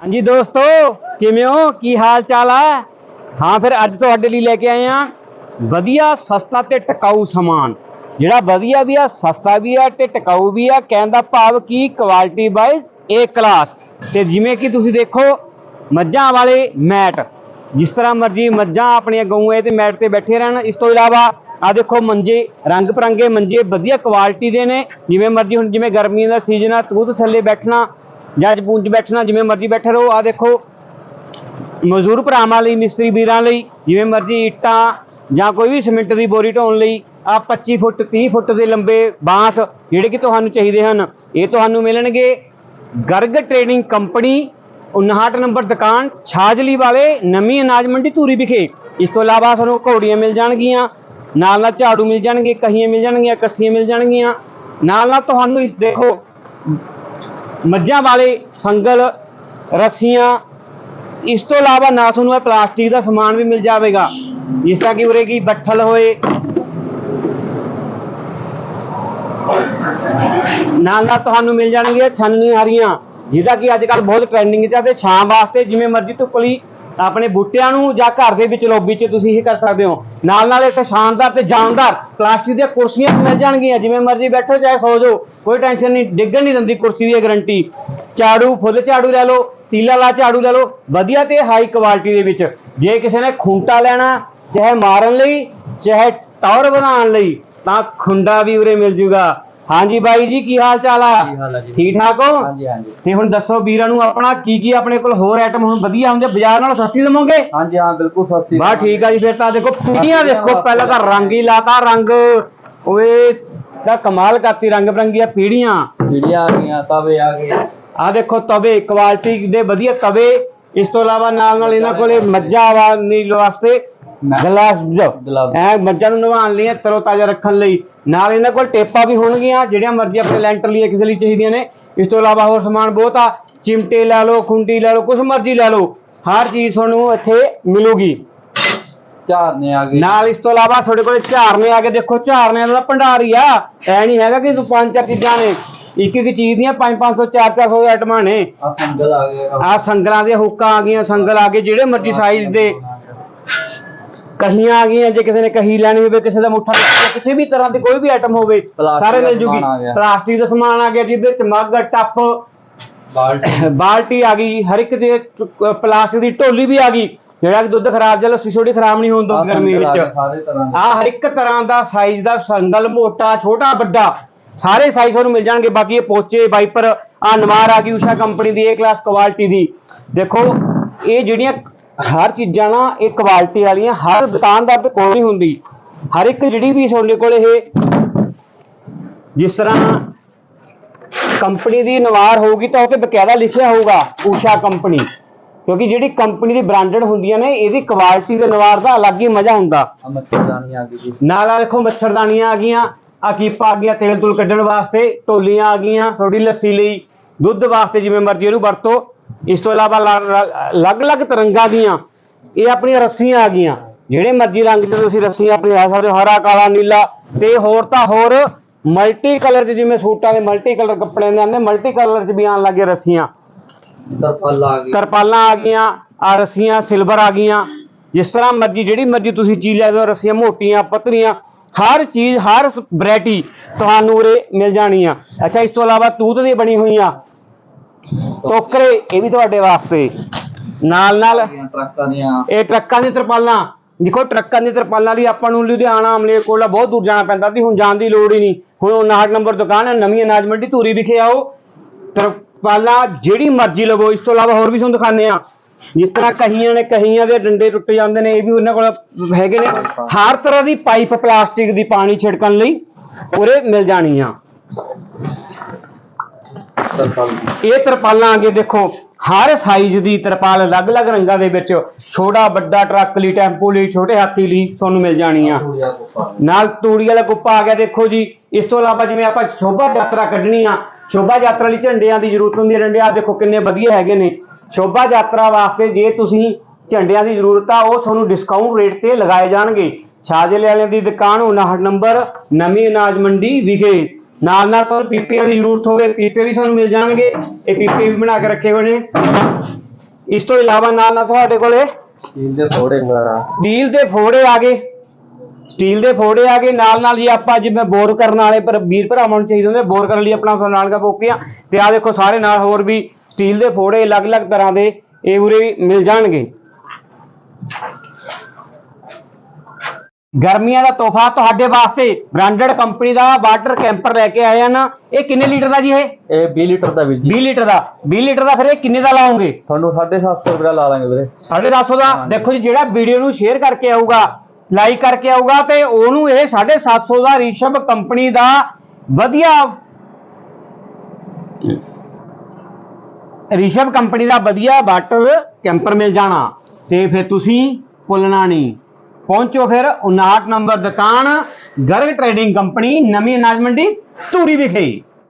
ਹਾਂਜੀ ਦੋਸਤੋ, ਕਿਵੇਂ ਹੋ? ਕੀ ਹਾਲ ਚਾਲ ਹੈ ਹਾਂ ਫਿਰ ਅੱਜ ਤੁਹਾਡੇ ਲਈ ਲੈ ਕੇ ਆਏ ਆ ਵਧੀਆ ਸਸਤਾ ਤੇ ਟਿਕਾਊ ਸਮਾਨ। ਜਿਹੜਾ ਵਧੀਆ ਵੀ ਆ, ਸਸਤਾ ਵੀ ਆ ਤੇ ਟਿਕਾਊ ਵੀ ਆ, ਕਹਿਣ ਦਾ ਭਾਵ ਕੀ? ਕੁਆਲਿਟੀ ਵਾਈਜ਼ ਏ ਕਲਾਸ ਤੇ ਜਿਵੇਂ ਕਿ ਤੁਸੀਂ ਦੇਖੋ, ਮੱਝਾਂ ਵਾਲੇ ਮੈਟ। ਜਿਸ ਤਰ੍ਹਾਂ ਮਰਜ਼ੀ ਮੱਝਾਂ ਆਪਣੀਆਂ ਗਊਆਂ ਤੇ ਮੈਟ ਤੇ ਬੈਠੇ ਰਹਿਣ। ਇਸ ਤੋਂ ਇਲਾਵਾ ਆ ਦੇਖੋ ਮੰਜੇ, ਰੰਗ ਬਰੰਗੇ ਮੰਜੇ ਵਧੀਆ ਕੁਆਲਿਟੀ ਦੇ ਨੇ। ਜਿਵੇਂ ਮਰਜ਼ੀ ਹੁਣ ਜਿਵੇਂ ਗਰਮੀਆਂ ਦਾ ਸੀਜ਼ਨ ਆ ਤੂਤ ਥੱਲੇ ਬੈਠਣਾ। ਜਾਂ ਪੂੰਜ ਬੈਠਣਾ, ਜਿਵੇਂ ਮਰਜ਼ੀ ਬੈਠੇ ਰਹੋ। ਆ ਦੇਖੋ, ਮਜ਼ਦੂਰ ਭਰਾਵਾਂ ਲਈ, ਮਿਸਤਰੀ ਵੀਰਾਂ ਲਈ, ਜਿਵੇਂ ਮਰਜ਼ੀ ਇੱਟਾਂ ਜਾਂ ਕੋਈ ਵੀ ਸਿਮੈਂਟ ਦੀ ਬੋਰੀ ਢੋਣ ਲਈ ਆ 25 ਫੁੱਟ 30 ਫੁੱਟ ਦੇ ਲੰਬੇ ਬਾਂਸ ਜਿਹੜੇ ਕਿ ਤੁਹਾਨੂੰ ਚਾਹੀਦੇ ਹਨ, ਇਹ ਤੁਹਾਨੂੰ ਮਿਲਣਗੇ। ਗਰਗ ਟ੍ਰੇਡਿੰਗ ਕੰਪਨੀ 59 ਨੰਬਰ ਦੁਕਾਨ, ਛਾਜਲੀ ਵਾਲੇ, ਨਵੀਂ ਅਨਾਜ ਮੰਡੀ, ਧੂਰੀ ਵਿਖੇ। ਇਸ ਤੋਂ ਇਲਾਵਾ ਤੁਹਾਨੂੰ ਘੋੜੀਆਂ ਮਿਲ ਜਾਣਗੀਆਂ, ਨਾਲ ਨਾਲ ਝਾੜੂ ਮਿਲ ਜਾਣਗੇ, ਕਹੀਆਂ ਮਿਲ ਜਾਣਗੀਆਂ, ਕੱਸੀਆਂ ਮਿਲ ਜਾਣਗੀਆਂ। ਨਾਲ ਨਾਲ ਤੁਹਾਨੂੰ ਇਸ ਦੇਖੋ ਮੱਝਾਂ ਵਾਲੇ ਸੰਗਲ, ਰੱਸੀਆਂ, ਇਸ ਤੋਂ ਇਲਾਵਾ ਨਾ ਤੁਹਾਨੂੰ ਇਹ ਪਲਾਸਟਿਕ ਦਾ ਸਮਾਨ ਵੀ ਮਿਲ ਜਾਵੇਗਾ। ਜਿਸ ਤਰ੍ਹਾਂ ਕਿ ਉਰੇ ਕੀ ਬੱਠਲ ਹੋਏ। ਨਾਲ ਨਾਲ ਤੁਹਾਨੂੰ ਮਿਲ ਜਾਣਗੀਆਂ ਛਾਨਣੀ ਹਰੀਆਂ, ਜਿਹਦਾ ਕਿ ਅੱਜ ਕੱਲ ਬਹੁਤ ਟ੍ਰੈਂਡਿੰਗ 'ਚ ਤੇ ਛਾਂ ਵਾਸਤੇ ਜਿਵੇਂ ਮਰਜ਼ੀ ਧੁੱਪ ਲਈ ਆਪਣੇ ਬੂਟਿਆਂ ਨੂੰ ਜਾਂ ਘਰ ਦੇ ਵਿੱਚ ਲੋਬੀ 'ਚ ਤੁਸੀਂ ਇਹ ਕਰ ਸਕਦੇ ਹੋ। ਨਾਲ ਨਾਲ ਇੱਕ ਸ਼ਾਨਦਾਰ ਤੇ ਜਾਨਦਾਰ ਪਲਾਸਟਿਕ ਦੀਆਂ ਕੁਰਸੀਆਂ ਮਿਲ ਜਾਣਗੀਆਂ, ਜਿਵੇਂ ਮਰਜ਼ੀ ਬੈਠੋ ਚਾਹੇ ਸੋ ਜਾਓ ਕੋਈ ਟੈਨਸ਼ਨ ਨਹੀਂ ਡਿੱਗਣ ਨਹੀਂ ਦਿੰਦੀ ਕੁਰਸੀ ਦੀ ਗਾਰੰਟੀ ਝਾੜੂ ਫੁੱਲ ਝਾੜੂ ਲੈ ਲਓ ਤੀਲਾ ਲਾ ਝਾੜੂ ਲੈ ਲਓ ਵਧੀਆ ਤੇ ਹਾਈ ਕੁਆਲਿਟੀ ਦੇ ਵਿੱਚ। ਜੇ ਕਿਸੇ ਨੇ ਖੁੰਟਾ ਲੈਣਾ ਚਾਹੇ ਮਾਰਨ ਲਈ ਚਾਹੇ ਟਾਵਰ ਬਣਾਉਣ ਲਈ ਤਾਂ ਖੁੰਡਾ ਵੀ ਉਰੇ ਮਿਲ ਜੂਗਾ। ਹਾਂਜੀ ਬਾਈ ਜੀ ਕੀ ਹਾਲ ਚਾਲ ਆ? ਠੀਕ ਠਾਕ ਹੋ? ਹਾਂਜੀ ਹਾਂਜੀ। ਤੇ ਹੁਣ ਦੱਸੋ ਵੀਰਾਂ ਨੂੰ ਆਪਣਾ ਕੀ ਕੀ ਆਪਣੇ ਕੋਲ ਹੋਰ ਆਈਟਮ ਹੁਣ ਵਧੀਆ ਹੁੰਦੇ ਬਾਜ਼ਾਰ ਨਾਲੋਂ ਸਸਤੀ ਦਵੋਗੇ ਹਾਂਜੀ ਹਾਂ ਬਿਲਕੁਲ ਸਸਤੀ ਬਾ ਠੀਕ ਆ ਜੀ ਫਿਰ ਤਾਂ ਦੇਖੋ ਪੀੜੀਆਂ ਦੇਖੋ ਪਹਿਲਾਂ ਤਾਂ ਰੰਗ ਹੀ ਲਾਤਾ ਰੰਗ। ਓਏ ਤਾਂ ਕਮਾਲ ਕਰਤੀ ਰੰਗ ਬਰੰਗੀਆਂ ਪੀੜੀਆਂ। ਜਿਹੜੀਆਂ ਆ ਗਈਆਂ ਤਵੇ ਆ ਗਏ। ਆ ਦੇਖੋ ਤਵੇ ਕੁਆਲਿਟੀ ਦੇ ਵਧੀਆ ਤਵੇ। ਇਸ ਤੋਂ ਇਲਾਵਾ ਨਾਲ ਨਾਲ ਇਹਨਾਂ ਕੋਲੇ ਮੱਝਾਂ ਵਾ ਨੀਲ ਵਾਸਤੇ ਗਲਾਸ ਗਲਾਸ। ਐ ਮੱਝਾਂ ਨੂੰ ਨਵਾਉਣ ਲਈ ਤਰੋ ਤਾਜ਼ਾ ਰੱਖਣ ਲਈ। ਨਾਲ ਇਹਨਾਂ ਕੋਲ ਟੇਪਾਂ ਵੀ ਹੋਣਗੀਆਂ ਜਿਹੜੀਆਂ ਮਰਜ਼ੀ ਆਪਣੇ ਲੈਂਟਰ ਲਈ ਕਿਸੇ ਲਈ ਚਾਹੀਦੀਆਂ ਨੇ। ਇਸ ਤੋਂ ਇਲਾਵਾ ਹੋਰ ਸਮਾਨ ਬਹੁਤ ਆ। ਚਿਮਟੇ ਲੈ ਲਓ ਖੁੰਡੀ ਲੈ ਲਓ ਕੁਝ ਮਰਜ਼ੀ ਲੈ ਲਓ। ਹਰ ਚੀਜ਼ ਤੁਹਾਨੂੰ ਇੱਥੇ ਮਿਲੂਗੀ। ਝਾਰਨੇ ਆ ਗਏ। ਨਾਲ ਇਸ ਤੋਂ ਇਲਾਵਾ ਤੁਹਾਡੇ ਕੋਲ ਝਾਰਨੇ ਆ ਕੇ ਦੇਖੋ ਝਾਰਨਿਆਂ ਦਾ ਭੰਡਾਰ ਹੀ ਆ। ਐ ਨਹੀਂ ਹੈਗਾ ਕਿ ਪੰਜ ਚਾਰ ਚੀਜ਼ਾਂ ਨੇ ਇੱਕ ਇੱਕ ਚੀਜ਼ ਦੀਆਂ 5 500 4 400 ਆਈਟਮਾਂ ਨੇ। ਆ ਸੰਗਲ ਆ ਗਏ। ਆ ਸੰਗਲਾਂ ਦੀਆਂ ਹੁੱਕਾਂ ਆ ਗਈਆਂ ਸੰਗਲ ਆ ਗਏ ਜਿਹੜੇ ਮਰਜ਼ੀ ਸਾਈਜ਼ ਦੇ। ਕਹੀਆਂ ਆ ਗਈਆਂ ਜੇ ਕਿਸੇ ਨੇ ਕਹੀ ਲੈਣੀ ਹੋਵੇ ਕਿਸੇ ਦਾ ਮੁੱਠਾ ਕਿਸੇ ਵੀ ਤਰ੍ਹਾਂ ਦੀ ਕੋਈ ਵੀ ਆਈਟਮ ਹੋਵੇ ਸਾਰੇ ਮਿਲ ਜੂਗੀ। ਪਲਾਸਟਿਕ ਦਾ ਸਮਾਨ ਆ ਗਿਆ ਜਿਹਦੇ ਚ ਮੱਗ ਟੱਪ ਬਾਲਟੀ। ਬਾਲਟੀ ਆ ਗਈ ਹਰ ਇੱਕ ਦੇ ਪਲਾਸਟਿਕ ਦੀ ਢੋਲੀ ਵੀ ਆ ਗਈ। ਜਿਹੜਾ ਕਿ ਦੁੱਧ ਖਰਾਬ ਜਾਂ ਲੱਸੀ ਛੋਟੀ ਖਰਾਬ ਨਹੀਂ ਹੋਣ ਦੋ ਗਰਮੀ ਵਿੱਚ। ਸਾਰੇ ਤਰ੍ਹਾਂ ਦੇ। ਆ ਹਰ ਇੱਕ ਤਰ੍ਹਾਂ ਦਾ ਸਾਈਜ਼ ਦਾ ਸੰਗਲ ਮੋਟਾ ਛੋਟਾ ਵੱਡਾ ਸਾਰੇ ਸਾਈਜ਼ ਤੁਹਾਨੂੰ ਮਿਲ ਜਾਣਗੇ। ਬਾਕੀ ਇਹ ਪੋਚੇ ਵਾਈਪਰ ਆ ਨਵਾਰ ਆ ਗਈ ਊਸ਼ਾ ਕੰਪਨੀ ਦੀ ਏ ਕਲਾਸ ਕੁਆਲਿਟੀ ਦੀ। ਦੇਖੋ ਇਹ ਜਿਹੜੀਆਂ ਹਰ ਚੀਜ਼ਾਂ ਨਾ ਇਹ ਕੁਆਲਿਟੀ ਵਾਲੀਆਂ ਹਰ ਦੁਕਾਨਦਾਰ ਤੇ ਕੋਲ ਨਹੀਂ ਹੁੰਦੀ। ਹਰ ਇੱਕ ਜਿਹੜੀ ਵੀ ਤੁਹਾਡੇ ਕੋਲ ਇਹ ਜਿਸ ਤਰ੍ਹਾਂ ਕੰਪਨੀ ਦੀ ਨਵਾਰ ਹੋਊਗੀ ਤਾਂ ਉਹ ਤੇ ਬਕਾਇਦਾ ਲਿਖਿਆ ਹੋਊਗਾ ਊਸ਼ਾ ਕੰਪਨੀ। ਕਿਉਂਕਿ ਜਿਹੜੀ ਕੰਪਨੀ ਦੀ ਬ੍ਰਾਂਡਡ ਹੁੰਦੀਆਂ ਨੇ ਇਹਦੀ ਕੁਆਲਿਟੀ ਦੇ ਨਵਾਰ ਦਾ ਅਲੱਗ ਹੀ ਮਜ਼ਾ ਹੁੰਦਾ। ਆ ਮੱਛਰਦਾਨੀ ਆ ਗਈ ਜੀ। ਨਾਲ ਆ ਦੇਖੋ ਮੱਛਰਦਾਨੀਆਂ ਆ ਗਈਆਂ। ਆ ਕੀਪਾਂ ਆ ਗਈਆਂ ਤੇਲ ਤੂਲ ਕੱਢਣ ਵਾਸਤੇ। ਢੋਲੀਆਂ ਆ ਗਈਆਂ ਥੋੜੀ ਲੱਸੀ ਲਈ। ਦੁੱਧ ਵਾਸਤੇ ਜਿਵੇਂ ਮਰਜ਼ੀ ਇਹਨੂੰ ਵਰਤੋ। ਇਸ ਤੋਂ ਇਲਾਵਾ ਅਲੱਗ-ਅਲੱਗ ਤਰੰਗਾਂ ਦੀਆਂ। ਇਹ ਆਪਣੀਆਂ ਰੱਸੀਆਂ ਆ ਗਈਆਂ। ਜਿਹੜੇ ਮਰਜ਼ੀ ਰੰਗ ਦੇ ਤੁਸੀਂ ਰੱਸੀਆਂ ਆਪਣੀ ਲੈ ਸਕਦੇ ਹੋ ਹਰਾ ਕਾਲਾ ਨੀਲਾ ਤੇ ਹੋਰ ਤਾਂ ਹੋਰ। ਮਲਟੀ ਕਲਰ ਚ ਜਿਵੇਂ ਸੂਟਾਂ ਦੇ ਮਲਟੀ ਕਲਰ ਕੱਪੜੇ ਦੇ ਆਉਂਦੇ ਮਲਟੀ ਕਲਰ ਚ ਵੀ ਆਉਣ ਲੱਗੇ ਰੱਸੀਆਂ। ਤਰਪਲ ਆ ਗਈ ਤਰਪਾਲਾਂ ਆ ਗਈਆਂ ਆ ਰੱਸੀਆਂ ਸਿਲਵਰ ਆ ਗਈਆਂ। ਜਿਸ ਤਰ੍ਹਾਂ ਮਰਜ਼ੀ ਜਿਹੜੀ ਮਰਜ਼ੀ ਤੁਸੀਂ ਚੀਜ਼ ਲੈ ਲਓ ਰੱਸੀਆਂ ਮੋਟੀਆਂ ਪਤਲੀਆਂ ਹਰ ਚੀਜ਼ ਹਰ ਵੈਰਾਈਟੀ ਤੁਹਾਨੂੰ ਉਰੇ ਮਿਲ ਜਾਣੀ ਆ। ਅੱਛਾ ਇਸ ਤੋਂ ਇਲਾਵਾ ਤੂਤ ਦੀ ਬਣੀ ਹੋਈਆਂ ਟੋਕਰੇ ਇਹ ਵੀ ਤੁਹਾਡੇ ਵਾਸਤੇ। ਨਾਲ ਨਾਲ ਟਰੱਕਾਂ ਦੀਆਂ। ਇਹ ਟਰੱਕਾਂ ਦੀਆਂ ਤਰਪਾਲਾਂ। ਦੇਖੋ ਟਰੱਕਾਂ ਦੀਆਂ ਤਰਪਾਲਾਂ ਲਈ ਆਪਾਂ ਨੂੰ ਲੁਧਿਆਣਾ ਅਮਲੇ ਕੋਲਾ ਬਹੁਤ ਦੂਰ ਜਾਣਾ ਪੈਂਦਾ ਸੀ ਹੁਣ ਜਾਣ ਦੀ ਲੋੜ ਹੀ ਨਹੀਂ। ਹੁਣ 59 ਨੰਬਰ ਦੁਕਾਨ ਹੈ ਨਵੀਂ ਅਨਾਜ ਮੰਡੀ ਧੂਰੀ ਵਿਖੇ ਆਓ। ਤਰਪਾਲਾਂ ਜਿਹੜੀ ਮਰਜ਼ੀ ਲਵੋ, ਇਸ ਤੋਂ ਇਲਾਵਾ ਹੋਰ ਵੀ ਤੁਹਾਨੂੰ ਦਿਖਾਉਂਦੇ ਆ ਜਿਸ ਤਰ੍ਹਾਂ ਕਹੀਆਂ ਨੇ, ਕਹੀਆਂ ਦੇ ਡੰਡੇ ਟੁੱਟ ਜਾਂਦੇ ਨੇ, ਇਹ ਵੀ ਉਹਨਾਂ ਕੋਲ ਹੈਗੇ ਨੇ। ਹਰ ਤਰ੍ਹਾਂ ਦੀ ਪਾਈਪ ਪਲਾਸਟਿਕ ਦੀ ਪਾਣੀ ਛਿੜਕਣ ਲਈ ਉਰੇ ਮਿਲ ਜਾਣੀ ਆ। ਇਹ ਤਰਪਾਲਾਂ ਆਗੇ ਦੇਖੋ, ਹਰ ਸਾਈਜ਼ ਦੀ ਤਰਪਾਲ ਅਲੱਗ-ਅਲੱਗ ਰੰਗਾਂ ਦੇ ਵਿੱਚ, ਛੋਟਾ, ਵੱਡਾ ਟਰੱਕ ਲਈ, ਟੈਂਪੂ ਲਈ, ਛੋਟੇ ਹਾਥੀ ਲਈ ਤੁਹਾਨੂੰ ਮਿਲ ਜਾਣੀ ਆ। ਨਾਲ ਤੂੜੀ ਵਾਲਾ ਗੁੱਪਾ ਆ ਗਿਆ, ਦੇਖੋ ਜੀ। ਇਸ ਤੋਂ ਇਲਾਵਾ ਜਿਵੇਂ ਆਪਾਂ ਸ਼ੋਭਾ ਯਾਤਰਾ ਕੱਢਣੀ ਆ ਸ਼ੋਭਾ ਯਾਤਰਾ ਲਈ ਝੰਡਿਆਂ ਦੀ ਜ਼ਰੂਰਤ ਹੁੰਦੀ ਹੈ। ਡੰਡੇ ਆ ਦੇਖੋ ਕਿੰਨੇ ਵਧੀਆ ਹੈਗੇ ਨੇ। ਸ਼ੋਭਾ ਯਾਤਰਾ ਵਾਸਤੇ ਜੇ ਤੁਸੀਂ ਝੰਡਿਆਂ ਦੀ ਜ਼ਰੂਰਤ ਆ ਉਹ ਤੁਹਾਨੂੰ ਡਿਸਕਾਊਂਟ ਰੇਟ ਤੇ ਲਗਾਏ ਜਾਣਗੇ। ਛਾਜਲੇ ਵਾਲਿਆਂ ਦੀ ਦੁਕਾਨ 59 ਨੰਬਰ ਨਵੀਂ ਅਨਾਜ ਮੰਡੀ ਵਿਖੇ। ਨਾਲ ਨਾਲ ਤੁਹਾਨੂੰ ਪੀਪੀਆਂ ਦੀ ਜ਼ਰੂਰਤ ਹੋਵੇ ਪੀਪੇ ਵੀ ਤੁਹਾਨੂੰ ਮਿਲ ਜਾਣਗੇ। ਇਹ ਪੀਪੇ ਵੀ ਬਣਾ ਕੇ ਰੱਖੇ ਹੋਏ ਨੇ। ਇਸ ਤੋਂ ਇਲਾਵਾ ਨਾਲ ਨਾਲ ਤੁਹਾਡੇ ਕੋਲੇ ਸਟੀਲ ਦੇ ਫੋੜੇ ਆ ਗਏ। ਸਟੀਲ ਦੇ ਫੋੜੇ ਆ ਗਏ ਨਾਲ ਨਾਲ ਜੀ ਆਪਾਂ ਜਿਵੇਂ ਬੋਰ ਕਰਨ ਵਾਲੇ ਪਰ ਵੀਰ ਭਰਾਵਾਂ ਨੂੰ ਚਾਹੀਦੇ ਹੁੰਦੇ ਬੋਰ ਕਰਨ ਲਈ ਆਪਣਾ ਫਰਨਾਲਗਾ ਪੋਪੀਆਂ ਤੇ ਆ ਦੇਖੋ ਸਾਰੇ ਨਾਲ ਹੋਰ ਵੀ ਸਟੀਲ ਦੇ ਫੋੜੇ ਅਲੱਗ-ਅਲੱਗ ਤਰ੍ਹਾਂ ਦੇ ਇਹ ਉਰੇ ਵੀ ਮਿਲ ਜਾਣਗੇ। ਗਰਮੀਆਂ ਦਾ ਤੋਹਫਾ ਤੁਹਾਡੇ ਵਾਸਤੇ ਬ੍ਰਾਂਡਡ ਕੰਪਨੀ ਦਾ ਵਾਟਰ ਕੈਂਪਰ ਲੈ ਕੇ ਆਏ ਹਨ ਇਹ ਕਿੰਨੇ ਲੀਟਰ ਦਾ ਜੀ ਇਹ? ਇਹ 20 ਲੀਟਰ ਦਾ ਵੀਰ ਜੀ। 20 ਲੀਟਰ ਦਾ 20 ਲੀਟਰ ਦਾ ਫਿਰ ਇਹ ਕਿੰਨੇ ਦਾ ਲਾਉਂਗੇ ਤੁਹਾਨੂੰ 750 ਰੁਪਏ ਲਾ ਦਾਂਗੇ ਵੀਰੇ। 750 ਦਾ? ਦੇਖੋ ਜੀ ਜਿਹੜਾ ਵੀਡੀਓ ਨੂੰ ਸ਼ੇਅਰ ਕਰਕੇ ਆਊਗਾ ਲਾਈਕ ਕਰਕੇ ਆਊਗਾ ਤੇ ਉਹਨੂੰ ਇਹ 750 ਦਾ ਰਿਸ਼ਵ ਕੰਪਨੀ ਦਾ ਵਧੀਆ ਰਿਸ਼ਵ ਕੰਪਨੀ ਦਾ ਵਧੀਆ ਵਾਟਰ ਕੈਂਪਰ ਮਿਲ ਜਾਣਾ। ਤੇ ਫਿਰ ਤੁਸੀਂ ਭੁੱਲਣਾ ਨਹੀਂ। ਪਹੁੰਚੋ ਫਿਰ 59 ਨੰਬਰ ਦੁਕਾਨ, ਗਰਗ ਟ੍ਰੇਡਿੰਗ ਕੰਪਨੀ, ਨਵੀਂ ਅਨਾਜ ਮੰਡੀ ਧੂਰੀ ਵਿਖੇ।